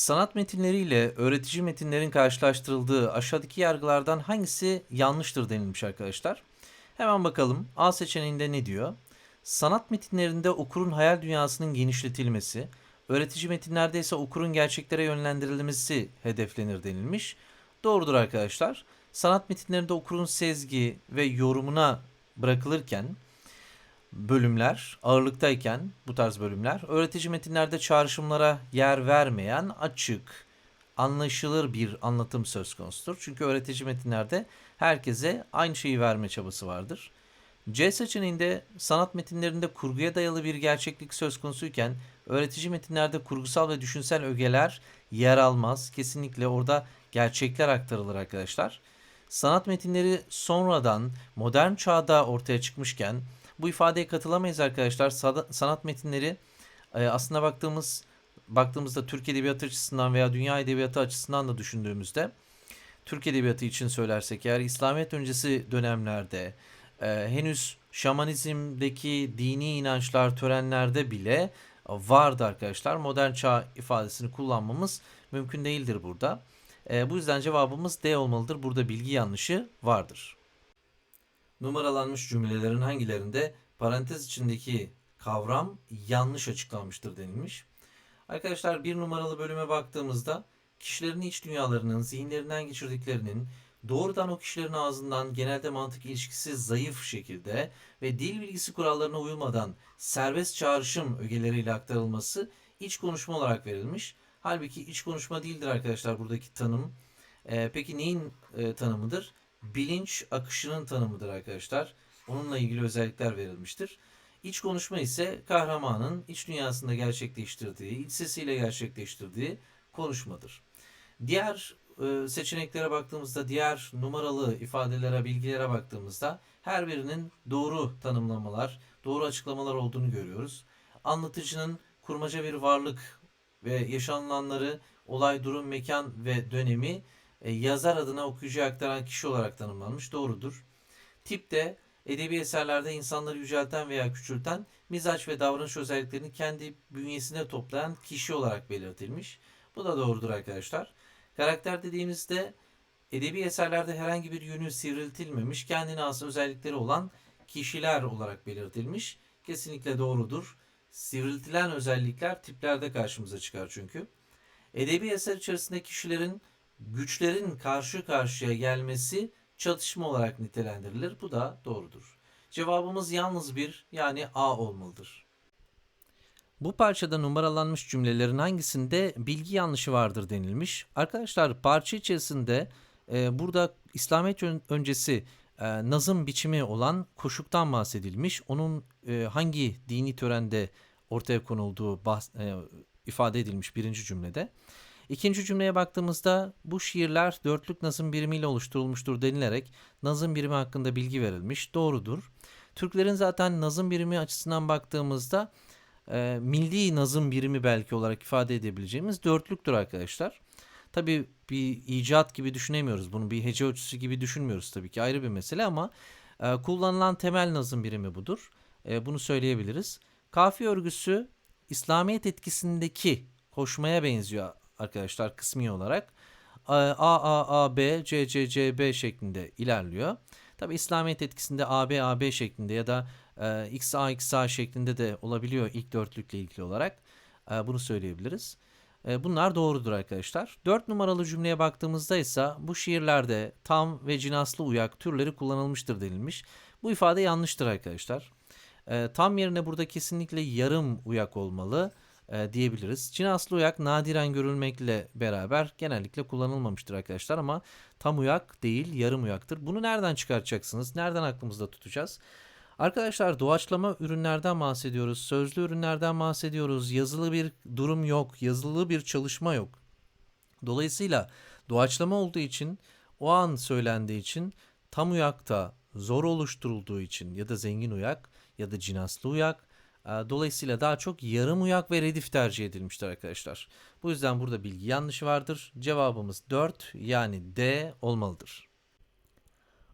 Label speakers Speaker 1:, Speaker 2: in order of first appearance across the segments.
Speaker 1: Sanat metinleriyle öğretici metinlerin karşılaştırıldığı aşağıdaki yargılardan hangisi yanlıştır denilmiş arkadaşlar. Hemen bakalım. A seçeneğinde ne diyor? Sanat metinlerinde okurun hayal dünyasının genişletilmesi, öğretici metinlerde ise okurun gerçeklere yönlendirilmesi hedeflenir denilmiş. Doğrudur arkadaşlar. Sanat metinlerinde okurun sezgi ve yorumuna bırakılırken bölümler ağırlıktayken bu tarz bölümler öğretici metinlerde çağrışımlara yer vermeyen açık, anlaşılır bir anlatım söz konusudur. Çünkü öğretici metinlerde herkese aynı şeyi verme çabası vardır. C seçeneğinde sanat metinlerinde kurguya dayalı bir gerçeklik söz konusuyken öğretici metinlerde kurgusal ve düşünsel ögeler yer almaz. Kesinlikle orada gerçekler aktarılır arkadaşlar. Sanat metinleri sonradan modern çağda ortaya çıkmışken bu ifadeye katılamayız arkadaşlar. Sanat metinleri e, aslında baktığımız baktığımızda Türk edebiyatı açısından veya dünya edebiyatı açısından da düşündüğümüzde Türk edebiyatı için söylersek eğer İslamiyet öncesi dönemlerde e, henüz şamanizmdeki dini inançlar törenlerde bile vardı arkadaşlar. Modern çağ ifadesini kullanmamız mümkün değildir burada. E, bu yüzden cevabımız D olmalıdır. Burada bilgi yanlışı vardır. Numaralanmış cümlelerin hangilerinde parantez içindeki kavram yanlış açıklanmıştır denilmiş. Arkadaşlar bir numaralı bölüme baktığımızda kişilerin iç dünyalarının, zihinlerinden geçirdiklerinin doğrudan o kişilerin ağzından genelde mantık ilişkisi zayıf şekilde ve dil bilgisi kurallarına uyulmadan serbest çağrışım ögeleriyle aktarılması iç konuşma olarak verilmiş. Halbuki iç konuşma değildir arkadaşlar buradaki tanım. Ee, peki neyin e, tanımıdır? Bilinç akışının tanımıdır arkadaşlar. Onunla ilgili özellikler verilmiştir. İç konuşma ise kahramanın iç dünyasında gerçekleştirdiği, iç sesiyle gerçekleştirdiği konuşmadır. Diğer e, seçeneklere baktığımızda, diğer numaralı ifadelere, bilgilere baktığımızda her birinin doğru tanımlamalar, doğru açıklamalar olduğunu görüyoruz. Anlatıcının kurmaca bir varlık ve yaşanılanları, olay, durum, mekan ve dönemi e, yazar adına okuyucuya aktaran kişi olarak tanımlanmış. Doğrudur. Tip de edebi eserlerde insanları yücelten veya küçülten mizaç ve davranış özelliklerini kendi bünyesine toplayan kişi olarak belirtilmiş. Bu da doğrudur arkadaşlar. Karakter dediğimizde edebi eserlerde herhangi bir yönü sivriltilmemiş, kendine has özellikleri olan kişiler olarak belirtilmiş. Kesinlikle doğrudur. Sivriltilen özellikler tiplerde karşımıza çıkar çünkü. Edebi eser içerisinde kişilerin güçlerin karşı karşıya gelmesi çatışma olarak nitelendirilir. Bu da doğrudur. Cevabımız yalnız bir yani A olmalıdır. Bu parçada numaralanmış cümlelerin hangisinde bilgi yanlışı vardır denilmiş. Arkadaşlar parça içerisinde e, burada İslamiyet ön- öncesi e, nazım biçimi olan koşuktan bahsedilmiş. Onun e, hangi dini törende ortaya konulduğu bahs- e, ifade edilmiş birinci cümlede. İkinci cümleye baktığımızda bu şiirler dörtlük nazım birimiyle oluşturulmuştur denilerek nazım birimi hakkında bilgi verilmiş. Doğrudur. Türklerin zaten nazım birimi açısından baktığımızda e, milli nazım birimi belki olarak ifade edebileceğimiz dörtlüktür arkadaşlar. Tabii bir icat gibi düşünemiyoruz. Bunu bir hece ölçüsü gibi düşünmüyoruz tabii ki ayrı bir mesele ama e, kullanılan temel nazım birimi budur. E, bunu söyleyebiliriz. Kafiye örgüsü İslamiyet etkisindeki koşmaya benziyor arkadaşlar kısmi olarak. A A A B C C C B şeklinde ilerliyor. Tabi İslamiyet etkisinde A B A B şeklinde ya da e, X A X A şeklinde de olabiliyor ilk dörtlükle ilgili olarak. E, bunu söyleyebiliriz. E, bunlar doğrudur arkadaşlar. 4 numaralı cümleye baktığımızda ise bu şiirlerde tam ve cinaslı uyak türleri kullanılmıştır denilmiş. Bu ifade yanlıştır arkadaşlar. E, tam yerine burada kesinlikle yarım uyak olmalı e, diyebiliriz. Cinaslı uyak nadiren görülmekle beraber genellikle kullanılmamıştır arkadaşlar ama tam uyak değil yarım uyaktır. Bunu nereden çıkartacaksınız? Nereden aklımızda tutacağız? Arkadaşlar doğaçlama ürünlerden bahsediyoruz. Sözlü ürünlerden bahsediyoruz. Yazılı bir durum yok. Yazılı bir çalışma yok. Dolayısıyla doğaçlama olduğu için o an söylendiği için tam uyakta zor oluşturulduğu için ya da zengin uyak ya da cinaslı uyak Dolayısıyla daha çok yarım uyak ve redif tercih edilmiştir arkadaşlar. Bu yüzden burada bilgi yanlışı vardır. Cevabımız 4 yani D olmalıdır.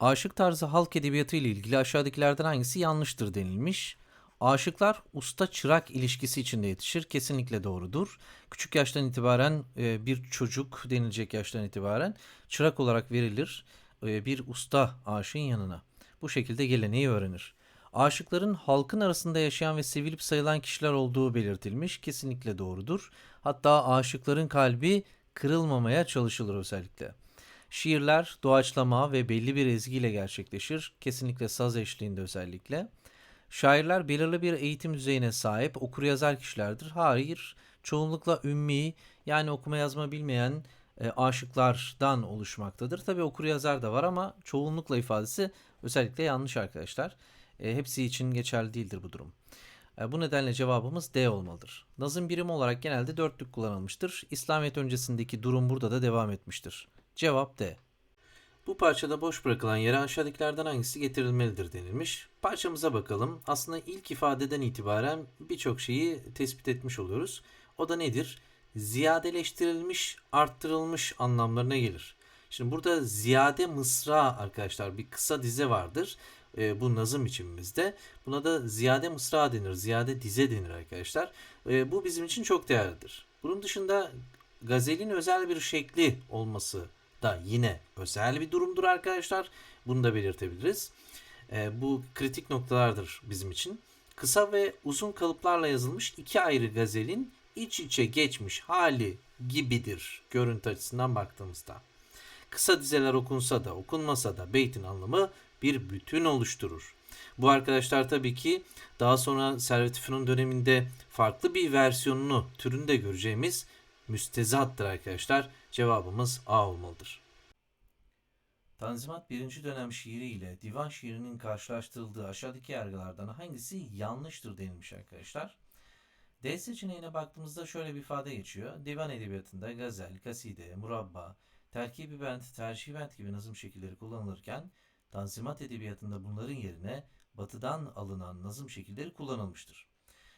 Speaker 1: Aşık tarzı halk edebiyatı ile ilgili aşağıdakilerden hangisi yanlıştır denilmiş. Aşıklar usta çırak ilişkisi içinde yetişir. Kesinlikle doğrudur. Küçük yaştan itibaren e, bir çocuk denilecek yaştan itibaren çırak olarak verilir e, bir usta aşığın yanına. Bu şekilde geleneği öğrenir. Aşıkların halkın arasında yaşayan ve sevilip sayılan kişiler olduğu belirtilmiş. Kesinlikle doğrudur. Hatta aşıkların kalbi kırılmamaya çalışılır özellikle. Şiirler doğaçlama ve belli bir ezgiyle gerçekleşir. Kesinlikle saz eşliğinde özellikle. Şairler belirli bir eğitim düzeyine sahip okuryazar kişilerdir. Hayır, çoğunlukla ümmi yani okuma yazma bilmeyen e, aşıklardan oluşmaktadır. Tabi okuryazar da var ama çoğunlukla ifadesi özellikle yanlış arkadaşlar. E, hepsi için geçerli değildir bu durum. E, bu nedenle cevabımız D olmalıdır. Nazım birimi olarak genelde dörtlük kullanılmıştır. İslamiyet öncesindeki durum burada da devam etmiştir. Cevap D. Bu parçada boş bırakılan yere aşağıdakilerden hangisi getirilmelidir denilmiş. Parçamıza bakalım. Aslında ilk ifadeden itibaren birçok şeyi tespit etmiş oluyoruz. O da nedir? Ziyadeleştirilmiş, arttırılmış anlamlarına gelir. Şimdi burada ziyade mısra arkadaşlar bir kısa dize vardır. E, bu nazım biçimimizde. Buna da ziyade mısra denir, ziyade dize denir arkadaşlar. E, bu bizim için çok değerlidir. Bunun dışında gazelin özel bir şekli olması da yine özel bir durumdur arkadaşlar. Bunu da belirtebiliriz. E, bu kritik noktalardır bizim için. Kısa ve uzun kalıplarla yazılmış iki ayrı gazelin iç içe geçmiş hali gibidir görüntü açısından baktığımızda. Kısa dizeler okunsa da okunmasa da beytin anlamı bir bütün oluşturur. Bu arkadaşlar tabii ki daha sonra Servet Fünun döneminde farklı bir versiyonunu türünde göreceğimiz müstezattır arkadaşlar. Cevabımız A olmalıdır. Tanzimat 1. dönem şiiri ile divan şiirinin karşılaştırıldığı aşağıdaki yargılardan hangisi yanlıştır denilmiş arkadaşlar. D seçeneğine baktığımızda şöyle bir ifade geçiyor. Divan edebiyatında gazel, kaside, murabba, terkibi bent, tercih bent gibi nazım şekilleri kullanılırken Tanzimat edebiyatında bunların yerine batıdan alınan nazım şekilleri kullanılmıştır.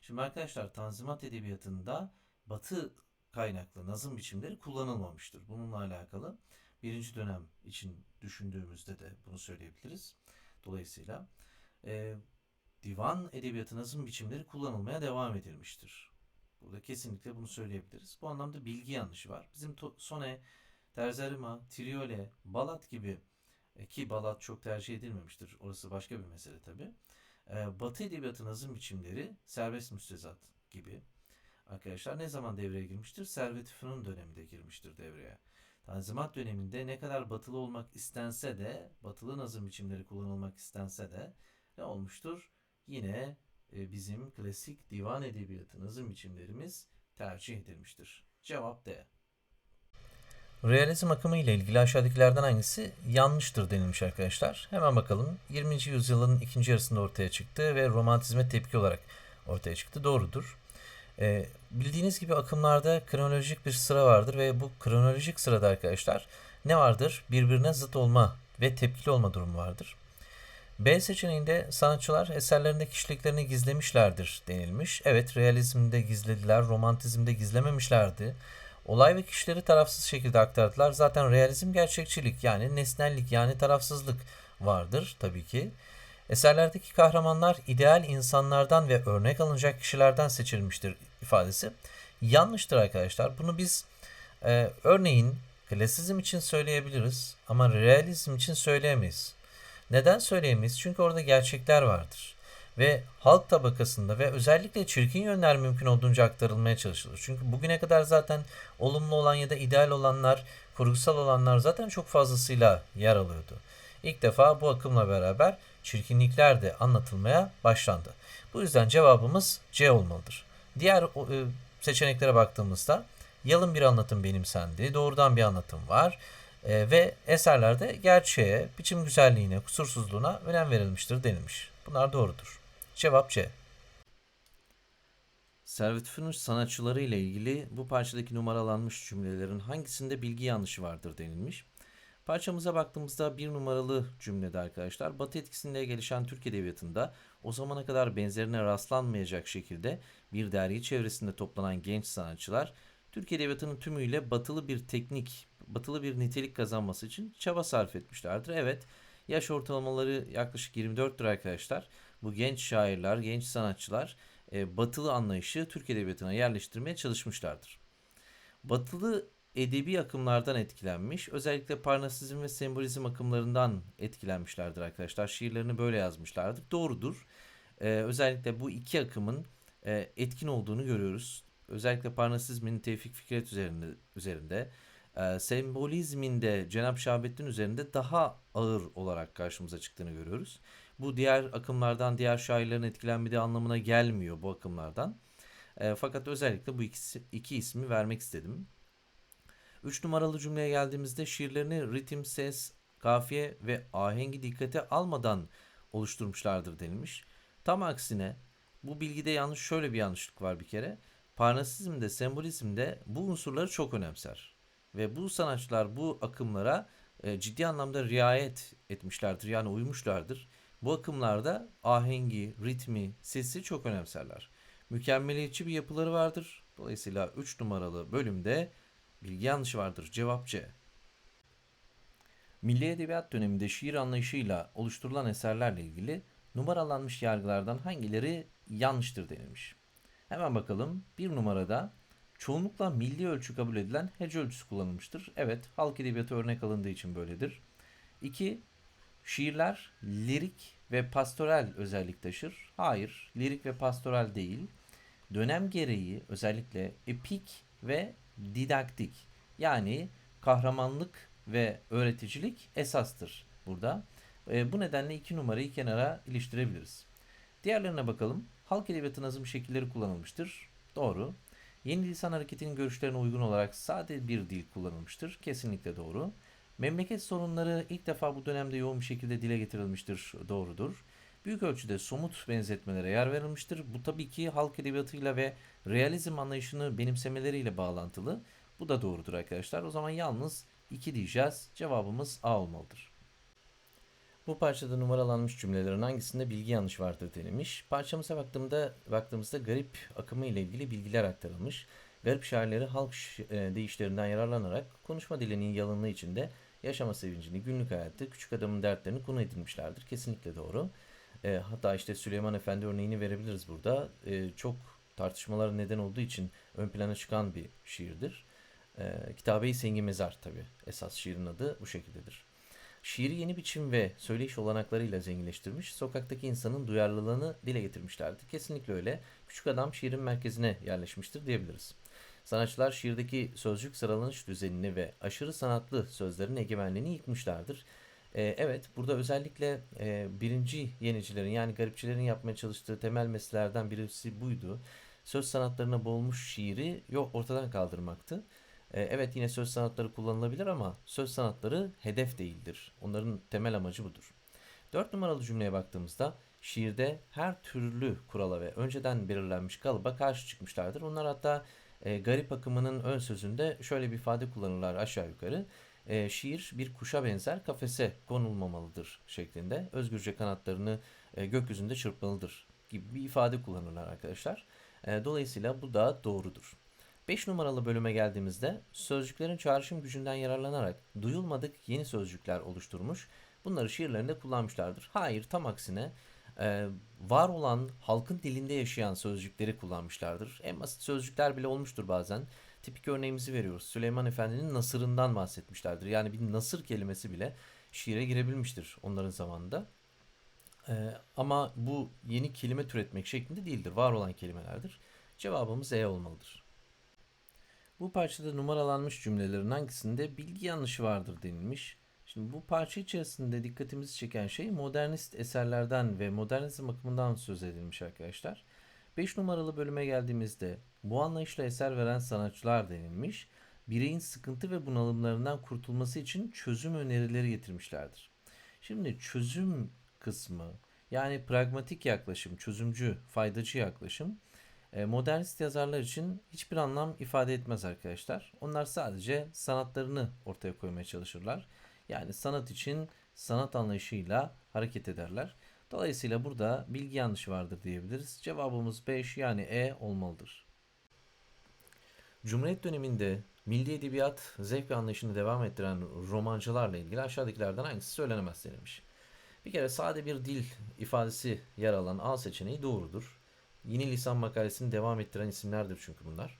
Speaker 1: Şimdi arkadaşlar Tanzimat edebiyatında batı kaynaklı nazım biçimleri kullanılmamıştır. Bununla alakalı birinci dönem için düşündüğümüzde de bunu söyleyebiliriz. Dolayısıyla e, divan edebiyatı nazım biçimleri kullanılmaya devam edilmiştir. Burada kesinlikle bunu söyleyebiliriz. Bu anlamda bilgi yanlışı var. Bizim sone, terzerima, triole, balat gibi e, ki balat çok tercih edilmemiştir. Orası başka bir mesele tabi. E, Batı edebiyatı nazım biçimleri serbest müstezat gibi arkadaşlar ne zaman devreye girmiştir? Servet Fünun döneminde girmiştir devreye. Tanzimat döneminde ne kadar batılı olmak istense de, batılı nazım biçimleri kullanılmak istense de ne olmuştur? Yine e, bizim klasik divan edebiyatı nazım biçimlerimiz tercih edilmiştir. Cevap D. Realizm akımı ile ilgili aşağıdakilerden hangisi yanlıştır denilmiş arkadaşlar. Hemen bakalım. 20. yüzyılın ikinci yarısında ortaya çıktı ve romantizme tepki olarak ortaya çıktı. Doğrudur. Ee, bildiğiniz gibi akımlarda kronolojik bir sıra vardır ve bu kronolojik sırada arkadaşlar ne vardır? Birbirine zıt olma ve tepkili olma durumu vardır. B seçeneğinde sanatçılar eserlerinde kişiliklerini gizlemişlerdir denilmiş. Evet realizmde gizlediler, romantizmde gizlememişlerdi. Olay ve kişileri tarafsız şekilde aktardılar. Zaten realizm gerçekçilik yani nesnellik yani tarafsızlık vardır tabii ki. Eserlerdeki kahramanlar ideal insanlardan ve örnek alınacak kişilerden seçilmiştir ifadesi. Yanlıştır arkadaşlar. Bunu biz e, örneğin klasizm için söyleyebiliriz ama realizm için söyleyemeyiz. Neden söyleyemeyiz? Çünkü orada gerçekler vardır. Ve halk tabakasında ve özellikle çirkin yönler mümkün olduğunca aktarılmaya çalışılır. Çünkü bugüne kadar zaten olumlu olan ya da ideal olanlar, kurgusal olanlar zaten çok fazlasıyla yer alıyordu. İlk defa bu akımla beraber çirkinlikler de anlatılmaya başlandı. Bu yüzden cevabımız C olmalıdır. Diğer e, seçeneklere baktığımızda yalın bir anlatım benimsendi, doğrudan bir anlatım var e, ve eserlerde gerçeğe, biçim güzelliğine, kusursuzluğuna önem verilmiştir denilmiş. Bunlar doğrudur. Cevap C. Servet Fünun sanatçıları ile ilgili bu parçadaki numaralanmış cümlelerin hangisinde bilgi yanlışı vardır denilmiş. Parçamıza baktığımızda bir numaralı cümlede arkadaşlar Batı etkisinde gelişen Türk Edebiyatı'nda o zamana kadar benzerine rastlanmayacak şekilde bir dergi çevresinde toplanan genç sanatçılar Türk Edebiyatı'nın tümüyle batılı bir teknik, batılı bir nitelik kazanması için çaba sarf etmişlerdir. Evet, yaş ortalamaları yaklaşık 24'tür arkadaşlar. Bu genç şairler, genç sanatçılar e, batılı anlayışı Türk Edebiyatı'na yerleştirmeye çalışmışlardır. Batılı edebi akımlardan etkilenmiş, özellikle Parnasizm ve sembolizm akımlarından etkilenmişlerdir arkadaşlar. Şiirlerini böyle yazmışlardır. Doğrudur. Ee, özellikle bu iki akımın e, etkin olduğunu görüyoruz. Özellikle Parnasizmin Tevfik Fikret üzerinde, üzerinde e, sembolizmin de Cenab-ı Şahabettin üzerinde daha ağır olarak karşımıza çıktığını görüyoruz. Bu diğer akımlardan, diğer şairlerin etkilenmediği anlamına gelmiyor bu akımlardan. E, fakat özellikle bu ikisi, iki ismi vermek istedim. 3 numaralı cümleye geldiğimizde şiirlerini ritim, ses, kafiye ve ahengi dikkate almadan oluşturmuşlardır denilmiş. Tam aksine bu bilgide yanlış şöyle bir yanlışlık var bir kere. Parnasizmde, sembolizmde bu unsurları çok önemser. Ve bu sanatçılar bu akımlara e, ciddi anlamda riayet etmişlerdir. Yani uymuşlardır. Bu akımlarda ahengi, ritmi, sesi çok önemserler. Mükemmeliyetçi bir yapıları vardır. Dolayısıyla 3 numaralı bölümde bilgi yanlışı vardır. Cevap C. Milli Edebiyat döneminde şiir anlayışıyla oluşturulan eserlerle ilgili numaralanmış yargılardan hangileri yanlıştır denilmiş. Hemen bakalım. Bir numarada çoğunlukla milli ölçü kabul edilen hece ölçüsü kullanılmıştır. Evet, halk edebiyatı örnek alındığı için böyledir. 2. Şiirler lirik ve pastoral özellik taşır. Hayır, lirik ve pastoral değil. Dönem gereği özellikle epik ve didaktik yani kahramanlık ve öğreticilik esastır burada. E, bu nedenle iki numarayı kenara iliştirebiliriz. Diğerlerine bakalım. Halk edebiyatı nazım şekilleri kullanılmıştır. Doğru. Yeni lisan hareketinin görüşlerine uygun olarak sade bir dil kullanılmıştır. Kesinlikle doğru. Memleket sorunları ilk defa bu dönemde yoğun bir şekilde dile getirilmiştir. Doğrudur. Büyük ölçüde somut benzetmelere yer verilmiştir. Bu tabii ki halk edebiyatıyla ve realizm anlayışını benimsemeleriyle bağlantılı. Bu da doğrudur arkadaşlar. O zaman yalnız 2 diyeceğiz. Cevabımız A olmalıdır. Bu parçada numaralanmış cümlelerin hangisinde bilgi yanlış vardır denilmiş. Parçamıza baktığımda, baktığımızda garip akımı ile ilgili bilgiler aktarılmış. Garip şairleri halk e, deyişlerinden yararlanarak konuşma dilinin yalınlığı içinde yaşama sevincini, günlük hayatta küçük adamın dertlerini konu edinmişlerdir. Kesinlikle doğru. E, hatta işte Süleyman Efendi örneğini verebiliriz burada. E, çok tartışmalara neden olduğu için ön plana çıkan bir şiirdir. E, Kitabe-i Sengi Mezar tabi. Esas şiirin adı bu şekildedir. Şiiri yeni biçim ve söyleyiş olanaklarıyla zenginleştirmiş, sokaktaki insanın duyarlılığını dile getirmişlerdi. Kesinlikle öyle. Küçük adam şiirin merkezine yerleşmiştir diyebiliriz. Sanatçılar şiirdeki sözcük sıralanış düzenini ve aşırı sanatlı sözlerin egemenliğini yıkmışlardır. Ee, evet, burada özellikle e, birinci yenicilerin yani garipçilerin yapmaya çalıştığı temel meselelerden birisi buydu. Söz sanatlarına boğulmuş şiiri yok ortadan kaldırmaktı. Ee, evet yine söz sanatları kullanılabilir ama söz sanatları hedef değildir. Onların temel amacı budur. Dört numaralı cümleye baktığımızda şiirde her türlü kurala ve önceden belirlenmiş kalıba karşı çıkmışlardır. Onlar hatta e, garip akımının ön sözünde şöyle bir ifade kullanırlar aşağı yukarı. E, şiir bir kuşa benzer kafese konulmamalıdır şeklinde. Özgürce kanatlarını e, gökyüzünde çırpmalıdır gibi bir ifade kullanırlar arkadaşlar. E, dolayısıyla bu da doğrudur. 5 numaralı bölüme geldiğimizde sözcüklerin çağrışım gücünden yararlanarak duyulmadık yeni sözcükler oluşturmuş. Bunları şiirlerinde kullanmışlardır. Hayır tam aksine e, var olan halkın dilinde yaşayan sözcükleri kullanmışlardır. En basit sözcükler bile olmuştur bazen. Tipik örneğimizi veriyoruz. Süleyman Efendi'nin nasırından bahsetmişlerdir. Yani bir nasır kelimesi bile şiire girebilmiştir onların zamanında. Ee, ama bu yeni kelime türetmek şeklinde değildir. Var olan kelimelerdir. Cevabımız E olmalıdır. Bu parçada numaralanmış cümlelerin hangisinde bilgi yanlışı vardır denilmiş. Şimdi bu parça içerisinde dikkatimizi çeken şey modernist eserlerden ve modernizm akımından söz edilmiş arkadaşlar. 5 numaralı bölüme geldiğimizde bu anlayışla eser veren sanatçılar denilmiş. Bireyin sıkıntı ve bunalımlarından kurtulması için çözüm önerileri getirmişlerdir. Şimdi çözüm kısmı yani pragmatik yaklaşım, çözümcü, faydacı yaklaşım e, modernist yazarlar için hiçbir anlam ifade etmez arkadaşlar. Onlar sadece sanatlarını ortaya koymaya çalışırlar. Yani sanat için sanat anlayışıyla hareket ederler. Dolayısıyla burada bilgi yanlışı vardır diyebiliriz. Cevabımız 5 yani E olmalıdır. Cumhuriyet döneminde milli edebiyat zevk ve anlayışını devam ettiren romancılarla ilgili aşağıdakilerden hangisi söylenemez denilmiş. Bir kere sade bir dil ifadesi yer alan A seçeneği doğrudur. Yeni lisan makalesini devam ettiren isimlerdir çünkü bunlar.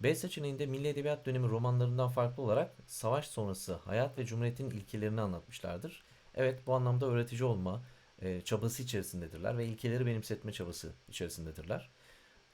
Speaker 1: B seçeneğinde Milli Edebiyat dönemi romanlarından farklı olarak savaş sonrası hayat ve cumhuriyetin ilkelerini anlatmışlardır. Evet bu anlamda öğretici olma e, çabası içerisindedirler ve ilkeleri benimsetme çabası içerisindedirler.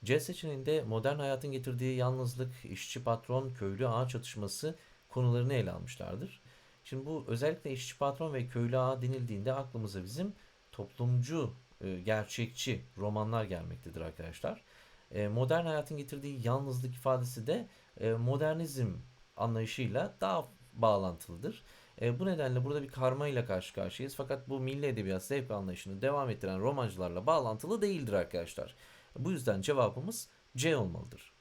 Speaker 1: C seçeneğinde modern hayatın getirdiği yalnızlık, işçi patron, köylü ağa çatışması konularını ele almışlardır. Şimdi bu özellikle işçi patron ve köylü ağa denildiğinde aklımıza bizim toplumcu, e, gerçekçi romanlar gelmektedir arkadaşlar. E, modern hayatın getirdiği yalnızlık ifadesi de e, modernizm anlayışıyla daha bağlantılıdır. E, bu nedenle burada bir karma ile karşı karşıyayız. Fakat bu milli edebiyat zevk anlayışını devam ettiren romancılarla bağlantılı değildir arkadaşlar. Bu yüzden cevabımız C olmalıdır.